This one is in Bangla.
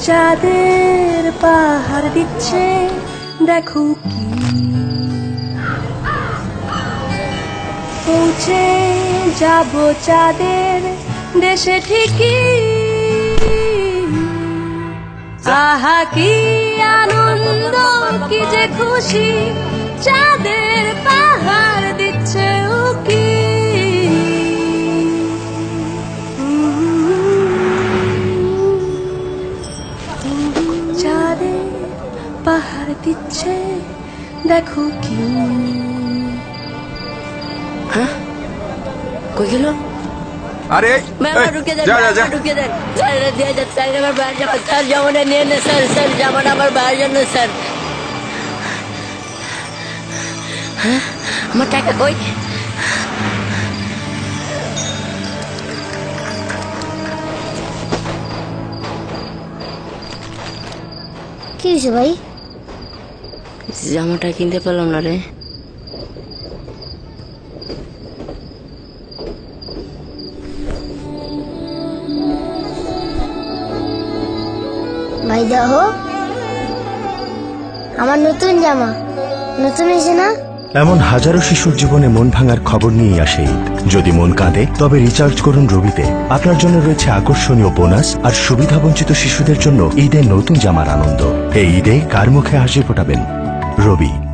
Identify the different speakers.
Speaker 1: চাঁদের পাহাড় দিচ্ছে দেখো কি। পৌঁছে যাব চাঁদের দেশে ঠিকই। আহা কি আনন্দ, কি যে খুশি, চাঁদের পাহাড় দিচ্ছে উকি। চাঁদে পাহাড় দিচ্ছে, দেখো কি। হ্যাঁ?
Speaker 2: কই গেল?
Speaker 3: আরে এই,
Speaker 2: ম্যামা
Speaker 3: এই,
Speaker 2: ঢুকে দেন
Speaker 3: যা যা যা
Speaker 2: ম্যামা ঢুকে দেন স্যার এটা দিয়ে যান স্যার আমার বাইরে যাবো স্যার জামাটা নিয়ে নেন স্যার স্যার জামাটা আমার বাইরে জন্য স্যার হ্যাঁ আমার টাকা কই
Speaker 4: কি হয়েছে ভাই
Speaker 2: জামাটা কিনতে পারলাম না রে
Speaker 4: ভাই দেহ আমার নতুন জামা। নতুন এসে না?
Speaker 5: এমন হাজারো শিশুর জীবনে মন ভাঙার খবর নিয়ে আসে ঈদ। যদি মন কাঁদে, তবে রিচার্জ করুন রবিতে। আপনার জন্য রয়েছে আকর্ষণীয় বোনাস আর সুবিধাবঞ্চিত শিশুদের জন্য ঈদের নতুন জামার আনন্দ। এই ঈদে কার মুখে হাসি ফোটাবেন? রবি।